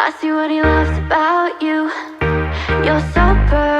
I see what he loves about you. You're so perfect.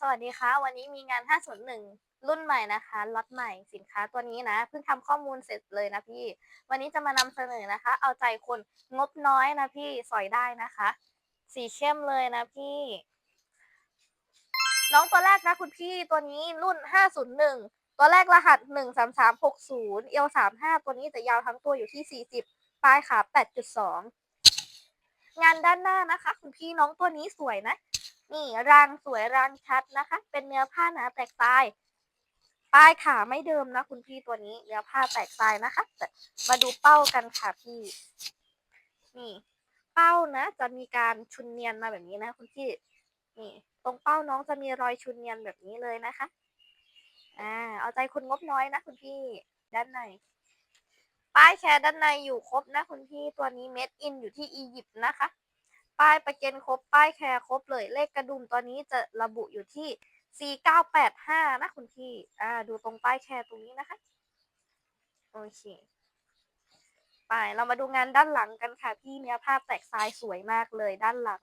สวัสดีค่ะ วันนี้มีงาน 501 รุ่นใหม่นะคะล็อตใหม่สินค้าตัวนี้นะ เพิ่งทำข้อมูลเสร็จเลยนะพี่ วันนี้จะมานำเสนอนะคะ เอาใจคนงบน้อยนะพี่สอยได้นะคะ สีเข้มเลยนะพี่ น้องตัวแรกนะคุณพี่ตัวนี้รุ่น 501 ตัวแรกรหัส 13360 เอล35 ตัวนี้จะยาวทั้งตัวอยู่ที่ 40 ปลายขา 8.2 งานด้านหน้านะคะ คุณพี่น้องตัวนี้สวยนะ นี่รางสวยรางชัดนะคะ เป็นเนื้อผ้าหนาแตกทรายปลายขาไม่เดิมนะคุณพี่ตัวนี้เนื้อผ้าแตกทรายนะคะมาดูเป้ากันค่ะพี่ นี่ เป้านะ จะมีการชุนเนียนมาแบบนี้นะ คุณพี่นี่ ตรงเป้าน้องจะมีรอยชุนเนียนแบบนี้เลยนะคะอ่าเอาใจคุณงบน้อยนะคุณพี่ด้านในป้ายแชร์ด้านในอยู่ครบนะคุณพี่ตัวนี้เม็ดอินอยู่ที่อียิปต์นะคะ ป้ายประเกันครบ ป้ายแคร์ครบเลย เลขกระดุมตัวนี้จะระบุอยู่ที่ 4985 นะคุณพี่ อ่า ดูตรงป้ายแคร์ตรงนี้นะคะ โอเค ไป เรามาดูงานด้านหลังกันค่ะ พี่เนื้อผ้าแตกทรายสวยมากเลยด้านหลัง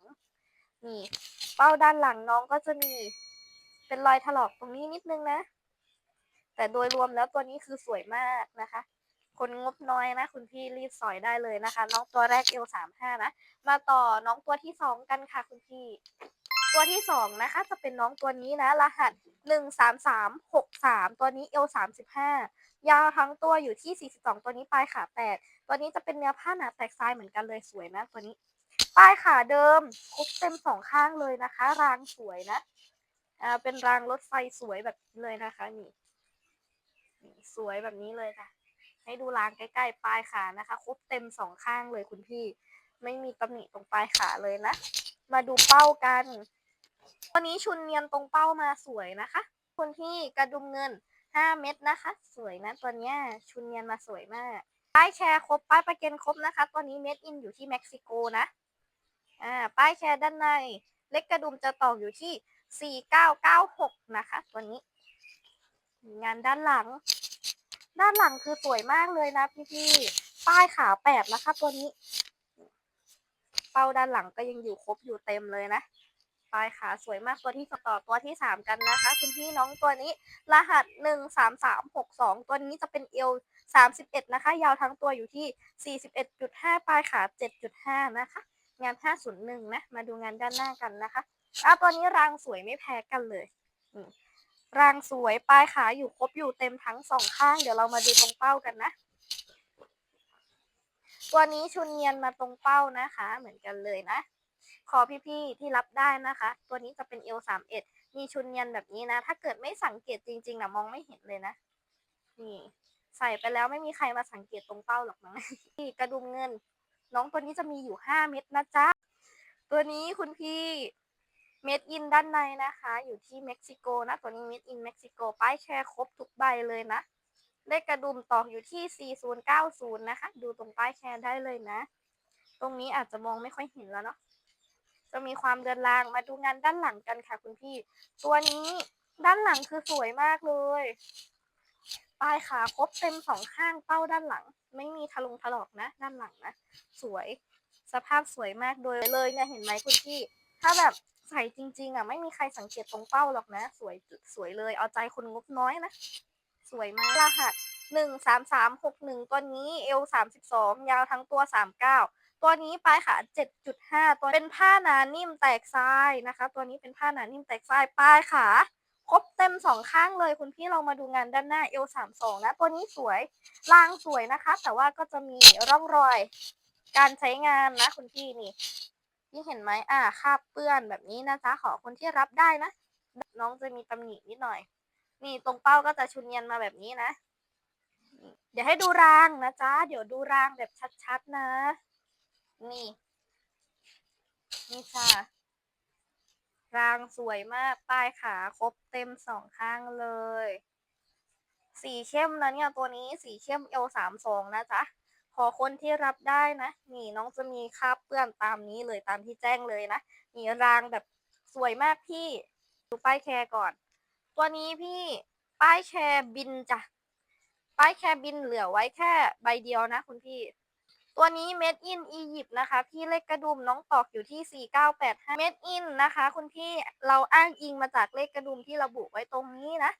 นี่ เป้าด้านหลังน้องก็จะมี เป็นรอยถลอกตรงนี้นิดนึงนะ แต่โดยรวมแล้วตัวนี้คือสวยมากนะคะ คนงบน้อยนะ คุณพี่รีบสอยได้เลยนะคะ น้องตัวแรกเอลสามห้านะ มาต่อน้องตัวที่สองกันค่ะคุณพี่ ตัวที่สองนะคะ จะเป็นน้องตัวนี้นะ รหัสหนึ่งสามสามหกสามตัวนี้เอลสามสิบห้ายาวทั้งตัวอยู่ที่สี่สิบสองตัวนี้ปลายขาแปดตัวนี้จะเป็นเนื้อผ้าหนาแตกทรายเหมือนกันเลยสวยนะตัวนี้ ปลายขาเดิมครบเต็มสองข้างเลยนะคะ รางสวยนะ อ่า เป็นรางรถไฟสวยแบบนี้เลยนะคะนี่นี่ สวยแบบนี้เลยค่ะ ให้ดูรางใกล้ๆปลายขานะคะครบเต็มสองข้างเลยคุณพี่ไม่มีตำหนิตรงปลายขาเลยนะ มาดูเป้ากันตัวนี้ชุนเนียนตรงเป้ามาสวยนะคะคุณพี่กระดุมเงิน 5 เม็ดนะคะ สวยนะตัวเนี้ยชุนเนียนมาสวยมากป้ายแชร์ครบป้ายประเกันครบนะคะตัวนี้เม็ดอินอยู่ที่เม็กซิโกนะอ่าป้ายแชร์ด้านใน เล็กกระดุมจะตอกอยู่ที่ 4996 นะคะ ตัวนี้ งานด้านหลัง ด้านหลังคือสวยมากเลยนะพี่ๆป้ายขาแปดนะคะตัวนี้ เป้าด้านหลังก็ยังอยู่ครบอยู่เต็มเลยนะปลายขาสวยมากตัวที่ต่อตัวที่สามกันนะคะ คุณพี่น้องตัวนี้ รหัสหนึ่งสามสามหกสองตัวนี้จะเป็นเอลสามสิบเอ็ดนะคะ ยาวทั้งตัวอยู่ที่สี่สิบเอ็ดจุดห้าปลายขาเจ็ดจุดห้านะคะ งานห้าศูนย์หนึ่งนะ มาดูงานด้านหน้ากันนะคะอะตัวนี้รางสวยไม่แพ้กันเลย รางสวยปลายขาอยู่ครบอยู่เต็มทั้งสองข้าง เดี๋ยวเรามาดูตรงเป้ากันนะ ตัวนี้ชุนเนียนมาตรงเป้านะคะ เหมือนกันเลยนะ ขอพี่ๆที่รับได้นะคะ ตัวนี้จะเป็นเอลสามเอ็ดมีชุนเนียนแบบนี้นะ ถ้าเกิดไม่สังเกตจริงๆนะมองไม่เห็นเลยนะ นี่ ใส่ไปแล้วไม่มีใครมาสังเกตตรงเป้าหรอกมั้งที่กระดุมเงิน น้องตัวนี้จะมีอยู่ห้าเม็ดนะจ๊ะ ตัวนี้คุณพี่ เม็ดอินด้านในนะคะ อยู่ที่เม็กซิโกนะ ตัวนี้เม็ดอินเม็กซิโกป้ายแชร์ครบทุกใบเลยนะ เลขกระดุมตอกอยู่ที่ 4090 นะคะ ดูตรงป้ายแชร์ได้เลยนะ ตรงนี้อาจจะมองไม่ค่อยเห็นแล้วเนาะ จะมีความเดือนราง มาดูงานด้านหลังกันค่ะคุณพี่ ตัวนี้ด้านหลังคือสวยมากเลย ปลายขาครบเต็มสองข้างเป้าด้านหลัง ไม่มีทะลงถลอกนะ ด้านหลังนะ สวย สภาพสวยมากโดยเลยเนี่ยเห็นไหมคุณพี่ ถ้าแบบ ใส่จริง ๆ อะ ไม่มีใครสังเกตตรงเป้าหรอกนะ สวยสวยเลย เอาใจคนงบน้อยนะ สวยมากรหัสหนึ่งสามสามหกหนึ่งตัวนี้เอลสามสิบสองยาวทั้งตัวสามเก้าตัวนี้ปลายขาเจ็ดจุดห้าตัวเป็นผ้าหนานิ่มแตกทรายนะคะ ตัวนี้เป็นผ้าหนานิ่มแตกทรายปลายขาครบเต็มสองข้างเลยคุณพี่เรามาดูงานด้านหน้าเอลสามสองนะ ตัวนี้สวยลางสวยนะคะ แต่ว่าก็จะมีร่องรอยการใช้งานนะคุณพี่นี่ นี่เห็นไหมอ่าคาบเปื้อนแบบนี้นะจ๊ะขอคนที่รับได้นะ น้องจะมีตำหนินิดหน่อย นี่ตรงเป้าก็จะชุนเนียนมาแบบนี้นะ เดี๋ยวให้ดูรางนะจ๊ะเดี๋ยวดูรางแบบชัดๆนะ นี่ นี่จ้ะรางสวยมากป้ายขาครบเต็มสองข้างเลย สีเข้มนะเนี่ยตัวนี้สีเข้มเอลสามสองนะจ๊ะ ขอคนที่รับได้นะ นี่น้องจะมีคราบเปื้อนตามนี้เลยตามที่แจ้งเลยนะ มีรางแบบสวยมากพี่ ดูป้ายแคร์ก่อน ตัวนี้พี่ป้ายแคร์บินจ้ะ ป้ายแคร์บินเหลือไว้แค่ใบเดียวนะคุณพี่ ตัวนี้ Made in Egypt นะคะ พี่เลขกระดุมน้องตอกอยู่ที่ 4985 Made in นะคะ คุณพี่เราอ้างอิงมาจากเลขกระดุมที่ระบุไว้ตรงนี้นะ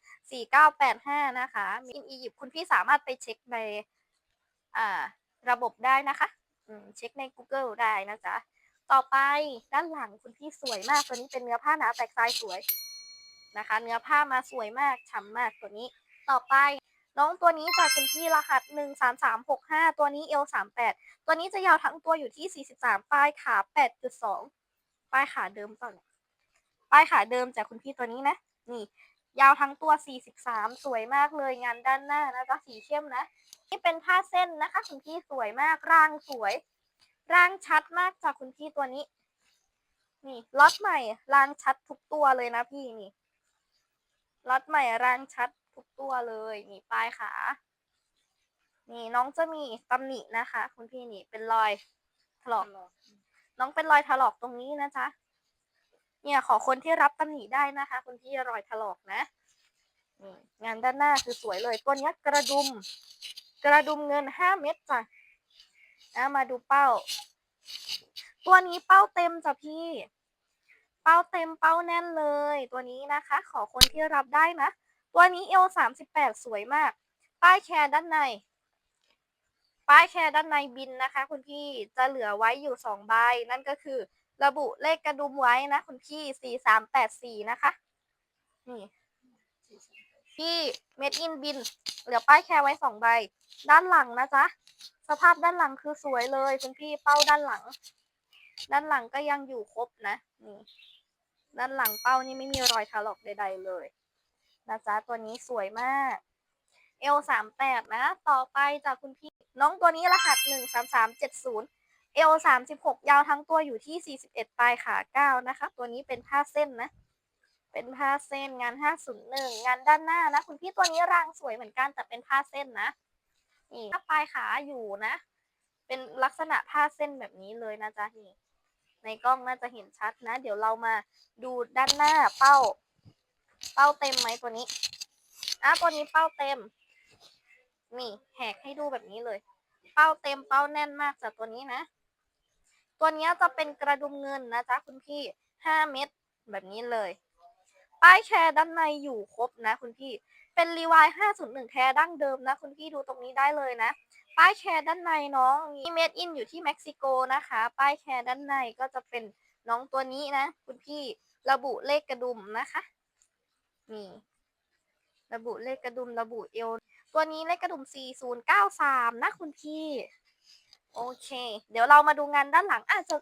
4985 นะคะ Made in Egypt คุณพี่สามารถไปเช็คในอ่า ระบบได้นะคะเช็คใน Google ได้นะจ๊ะ ต่อไปด้านหลังคุณพี่สวยมาก ตัวนี้เป็นเนื้อผ้าหนาแตกทรายสวยนะคะ เนื้อผ้ามาสวยมากฉ่ำมากตัวนี้ ต่อไปน้องตัวนี้จากคุณพี่รหัสหนึ่งสามสามหกห้าตัวนี้เอลสามแปดตัวนี้จะยาวทั้งตัวอยู่ที่สี่สิบสามปลายขาแปดจุดสองปลายขาเดิมก่อนปลายขาเดิมจากคุณพี่ตัวนี้นะ นี่ ยาวทั้งตัวสี่สิบสามสวยมากเลยงานด้านหน้านะจ๊ะสีเข้มนะ นี่เป็นผ้าเส้นนะคะ คุณพี่สวยมากร่างสวย ร่างชัดมากจากคุณพี่ตัวนี้ นี่ล็อตใหม่ร่างชัดทุกตัวเลยนะพี่นี่ล็อตใหม่ร่างชัดทุกตัวเลยนี่ปลายขานี่น้องจะมีตำหนินะคะ คุณพี่นี่เป็นรอยถลอก น้องเป็นรอยถลอกตรงนี้นะจ๊ะ เนี่ยขอคนที่รับตำหนิได้นะคะคุณพี่รอยถลอกนะนะงานด้านหน้าคือสวยเลย ตัวนี้กระดุม กระดุมเงินห้าเม็ดจ้ะอะมาดูเป้า ตัวนี้เป้าเต็มจ้ะพี่ เป้าเต็มเป้าแน่นเลย ตัวนี้นะคะ ขอคนที่รับได้นะ ตัวนี้เอลสามสิบแปดสวยมาก ป้ายแคร์ด้านใน ป้ายแคร์ด้านในบินนะคะ คุณพี่จะเหลือไว้อยู่สองใบนั่นก็คือ ระบุเลขกระดุมไว้นะคุณพี่สี่สามแปดสี่นะคะ นี่พี่เมดอินบิน เหลือป้ายแคร์ไว้สองใบ ด้านหลังนะจ๊ะ สภาพด้านหลังคือสวยเลยคุณพี่เป้าด้านหลัง ด้านหลังก็ยังอยู่ครบนะ นี่ ด้านหลังเป้านี่ไม่มีรอยถลอกใด ๆ เลยนะจ๊ะตัวนี้สวยมากเอลสามแปดนะ ต่อไปจากคุณพี่ น้องตัวนี้รหัสหนึ่งสามสามเจ็ดศูนย์ เอลสามสิบหกยาวทั้งตัวอยู่ที่สี่สิบเอ็ดปลายขาเก้านะคะ ตัวนี้เป็นผ้าเส้นนะ เป็นผ้าเส้นงานห้าศูนย์หนึ่งงานด้านหน้านะ คุณพี่ตัวนี้รางสวยเหมือนกันแต่เป็นผ้าเส้นนะ นี่ถ้าปลายขาอยู่นะ เป็นลักษณะผ้าเส้นแบบนี้เลยนะจ๊ะนี่ ในกล้องน่าจะเห็นชัดนะ เดี๋ยวเรามาดูด้านหน้าเป้า เป้าเต็มไหมตัวนี้อะตัวนี้เป้าเต็ม นี่แหกให้ดูแบบนี้เลย เป้าเต็มเป้าแน่นมากจากตัวนี้นะ ตัวนี้จะเป็นกระดุมเงินนะจ๊ะคุณพี่ห้าเม็ดแบบนี้เลย ป้ายแชร์ด้านในอยู่ครบนะ คุณพี่ เป็นรีวาย501แท้ดั้งเดิมนะ คุณพี่ดูตรงนี้ได้เลยนะ ป้ายแชร์ด้านในน้องมีเมดอินอยู่ที่เม็กซิโกนะคะ ป้ายแชร์ด้านในก็จะเป็นน้องตัวนี้นะ คุณพี่ระบุเลขกระดุมนะคะ นี่ ระบุเลขกระดุมระบุเอว ตัวนี้เลขกระดุม 4093 นะคุณพี่ โอเค เดี๋ยวเรามาดูงานด้านหลังอาจจะ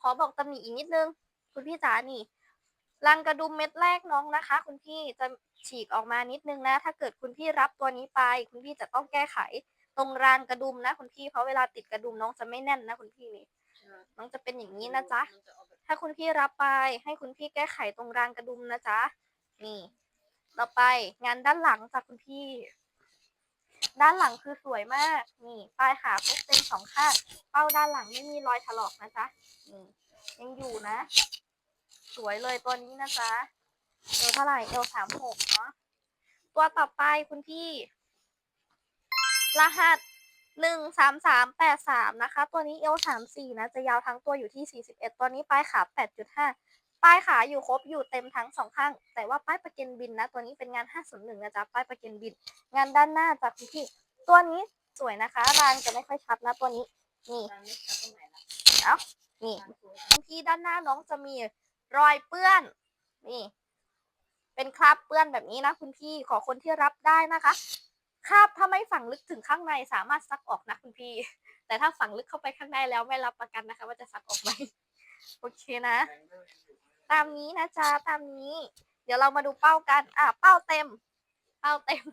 ขอบอกตำหนิอีกนิดนึง คุณพี่จ๋านี่รังกระดุมเม็ดแรกน้องนะคะ คุณพี่จะฉีกออกมานิดนึงนะ ถ้าเกิดคุณพี่รับตัวนี้ไป คุณพี่จะต้องแก้ไข ตรงรางกระดุมนะ คุณพี่เพราะเวลาติดกระดุมน้องจะไม่แน่นนะ คุณพี่นี่น้องจะเป็นอย่างนี้นะจ๊ะถ้าคุณพี่รับไป ให้คุณพี่แก้ไขตรงรางกระดุมนะจ๊ะนี่ ต่อไปงานด้านหลังจากคุณพี่ ด้านหลังคือสวยมาก นี่ปลายขาครบเต็มสองข้าง เป้าด้านหลังไม่มีรอยถลอกนะจ๊ะ นี่ ยังอยู่นะ สวยเลยตัวนี้นะจ๊ะ เอวเท่าไหร่ เอวสามหกเนาะ ตัวต่อไปคุณพี่ รหัสหนึ่งสามสามแปดสามนะคะ ตัวนี้เอวสามสี่นะ จะยาวทั้งตัวอยู่ที่สี่สิบเอ็ดตัวนี้ปลายขาแปดจุดห้า ป้ายขาอยู่ครบอยู่เต็มทั้งสองข้าง แต่ว่าป้ายประกันบินนะ ตัวนี้เป็นงาน 501 นะจ๊ะ ป้ายประกันบิน งานด้านหน้าจากคุณพี่ตัวนี้สวยนะคะ รางจะไม่ค่อยชัดนะตัวนี้ นี่ เอ้า นี่ที่ด้านหน้าน้องจะมีรอยเปื้อน นี่ เป็นคราบเปื้อนแบบนี้นะคุณพี่ขอคนที่รับได้นะคะ คราบถ้าไม่ฝังลึกถึงข้างในสามารถซักออกนะคุณพี่ แต่ถ้าฝังลึกเข้าไปข้างในแล้วไม่รับประกันนะคะ ว่าจะซักออกไหมโอเคนะ ตามนี้นะจ๊ะตามนี้ เดี๋ยวเรามาดูเป้ากัน อะ เป้าเต็ม เป้าเต็ม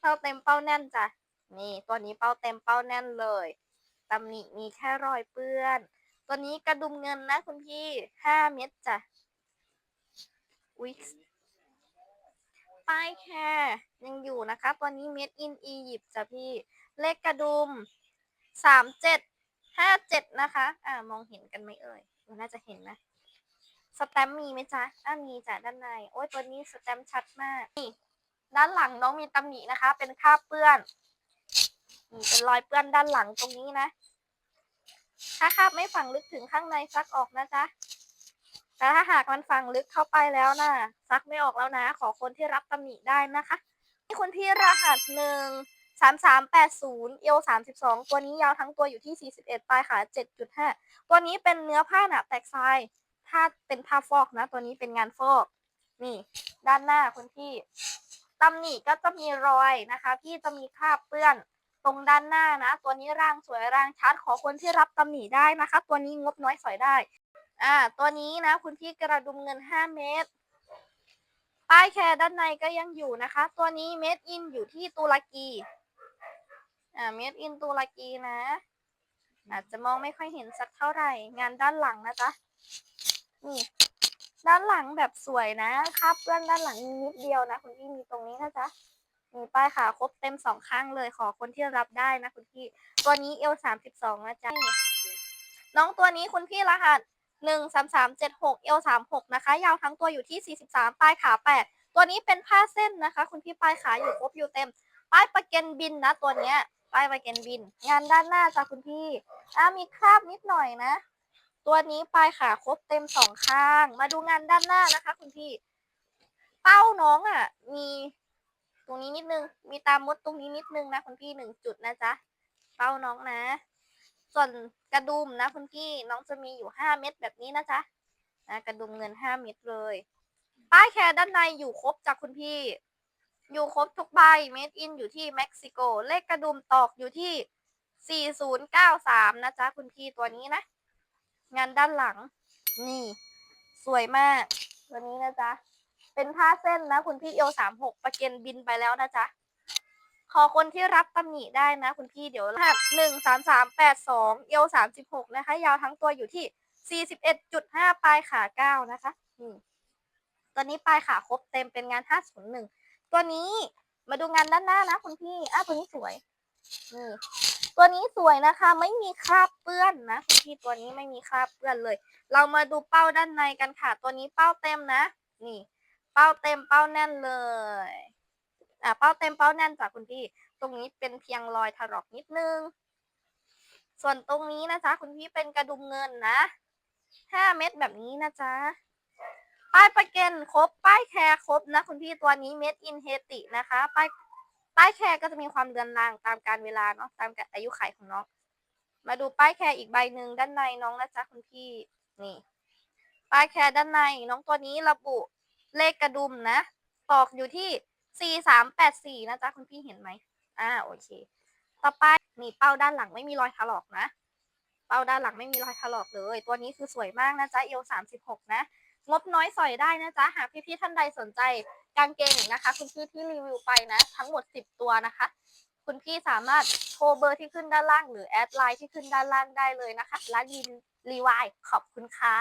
เป้าเต็มเป้าแน่นจ้ะนี่ ตัวนี้เป้าเต็มเป้าแน่นเลยตำหนิมีแค่รอยเปื้อน ตัวนี้กระดุมเงินนะคุณพี่ห้าเม็ดจ้ะอุ๊ยป้ายแค่ยังอยู่นะคะ ตัวนี้ made in Egypt จ้ะพี่ เลขกระดุมสามเจ็ดห้าเจ็ดนะคะ อ่ามองเห็นกันไหมเอ่ยน่าจะเห็นนะ สแตมมีไหมจ๊ะอ่ามีจ้ะด้านใน โอ้ยตัวนี้สแตมชัดมากนี่ด้านหลังน้องมีตำหนินะคะ เป็นคราบเปื้อนนี่เป็นรอยเปื้อนด้านหลังตรงนี้นะ ถ้าคราบไม่ฝังลึกถึงข้างในซักออกนะจ๊ะแต่ถ้าหากมันฝังลึกเข้าไปแล้วนะซักไม่ออกแล้วนะ ขอคนที่รับตำหนิได้นะคะนี่คุณพี่รหัสหนึ่งสามสามแปดศูนย์เอลสามสิบสองตัวนี้ยาวทั้งตัวอยู่ที่สี่สิบเอ็ดปลายขาเจ็ดจุดห้าตัวนี้เป็นเนื้อผ้าหนาแตกทราย ถ้าเป็นผ้าฟอกนะ ตัวนี้เป็นงานฟอก นี่ ด้านหน้าคุณพี่ตำหนิก็จะมีรอยนะคะ พี่จะมีคราบเปื้อนตรงด้านหน้านะ ตัวนี้ร่างสวยร่างชัดขอคนที่รับตำหนิได้นะคะ ตัวนี้งบน้อยสอยได้ อ่า ตัวนี้นะ คุณพี่กระดุมเงิน 5 เมตร ป้ายแคร์ด้านในก็ยังอยู่นะคะ ตัวนี้เมดอินอยู่ที่ตุรกี อ่า เมดอินตุรกีนะ อาจจะมองไม่ค่อยเห็นสักเท่าไหร่ งานด้านหลังนะจ๊ะ นี่ด้านหลังแบบสวยนะคราบเปื้อนด้านหลังมีนิดเดียวนะ คุณพี่มีตรงนี้นะจ๊ะมีป้ายขาครบเต็มสองข้างเลยขอคนที่รับได้นะคุณพี่ ตัวนี้เอลสามสิบสองนะจ๊ะน้องตัวนี้คุณพี่รหัสหนึ่งสามสามเจ็ดหกเอลสามหกนะคะ ยาวทั้งตัวอยู่ที่สี่สิบสามปลายขาแปดตัวนี้เป็นผ้าเส้นนะคะ คุณพี่ปลายขาอยู่ครบอยู่เต็ม ป้ายประเกนบินนะตัวเนี้ยป้ายประเกนบิน งานด้านหน้าจ้ะคุณพี่อ่ามีคราบนิดหน่อยนะ ตัวนี้ปลายขาครบเต็มสองข้าง มาดูงานด้านหน้านะคะคุณพี่ เป้าน้องอะ มีตรงนี้นิดนึง มีตามมดตรงนี้นิดนึงนะคุณพี่หนึ่งจุดนะจ๊ะ เป้าน้องนะ ส่วนกระดุมนะคุณพี่น้องจะมีอยู่ห้าเม็ดแบบนี้นะจ๊ะนะกระดุมเงินห้าเม็ดเลย ป้ายแคร์ด้านในอยู่ครบจากคุณพี่ อยู่ครบทุกใบ เม็ดอินอยู่ที่เม็กซิโก เลขกระดุมตอกอยู่ที่ 4093 นะจ๊ะคุณพี่ตัวนี้นะ งานด้านหลัง นี่ สวยมาก ตัวนี้นะจ๊ะ เป็นผ้าเส้นนะ คุณพี่เอลสามหกประเก็นบินไปแล้วนะจ๊ะ ขอคนที่รับตำหนิได้นะ คุณพี่เดี๋ยวรหัสหนึ่งสามสามแปดสองเอลสามสิบหกนะคะ ยาวทั้งตัวอยู่ที่สี่สิบเอ็ดจุดห้าปลายขาเก้านะคะนี่ตัวนี้ปลายขาครบเต็มเป็นงานห้าศูนย์หนึ่งตัวนี้มาดูงานด้านหน้านะ คุณพี่อะตัวนี้สวย นี่ ตัวนี้สวยนะคะ ไม่มีคราบเปื้อนนะคุณพี่ตัวนี้ไม่มีคราบเปื้อนเลย เรามาดูเป้าด้านในกันค่ะ ตัวนี้เป้าเต็มนะ นี่ เป้าเต็มเป้าแน่นเลยอ่าเป้าเต็มเป้าแน่นจากคุณพี่ ตรงนี้เป็นเพียงรอยถลอกนิดนึง ส่วนตรงนี้นะจ๊ะคุณพี่เป็นกระดุมเงินนะห้าเม็ดแบบนี้นะจ๊ะป้ายประเกันครบ ป้ายแคร์ครบนะ คุณพี่ตัวนี้เม็ดอินเฮตินะคะ ป้าย ป้ายแคร์ก็จะมีความเดือนรางตามการเวลาเนาะตามอายุขัยของน้อง มาดูป้ายแคร์อีกใบหนึ่งด้านในน้องนะจ๊ะคุณพี่นี่ ป้ายแคร์ด้านในน้องตัวนี้ระบุเลขกระดุมนะตอกอยู่ที่4384นะจ๊ะคุณพี่เห็นไหมอ่าโอเค ต่อไปนี่เป้าด้านหลังไม่มีรอยถลอกนะ เป้าด้านหลังไม่มีรอยถลอกเลย ตัวนี้คือสวยมากนะจ๊ะเอล36นะงบน้อยสอยได้นะจ๊ะหากพี่ๆท่านใดสนใจ กางเกงนะคะ คุณพี่ที่รีวิวไปนะ ทั้งหมด 10 ตัวนะคะ คุณพี่สามารถโทรเบอร์ที่ขึ้นด้านล่าง หรือแอดไลน์ที่ขึ้นด้านล่างได้เลยนะคะร้านยินรีวายขอบคุณค่ะ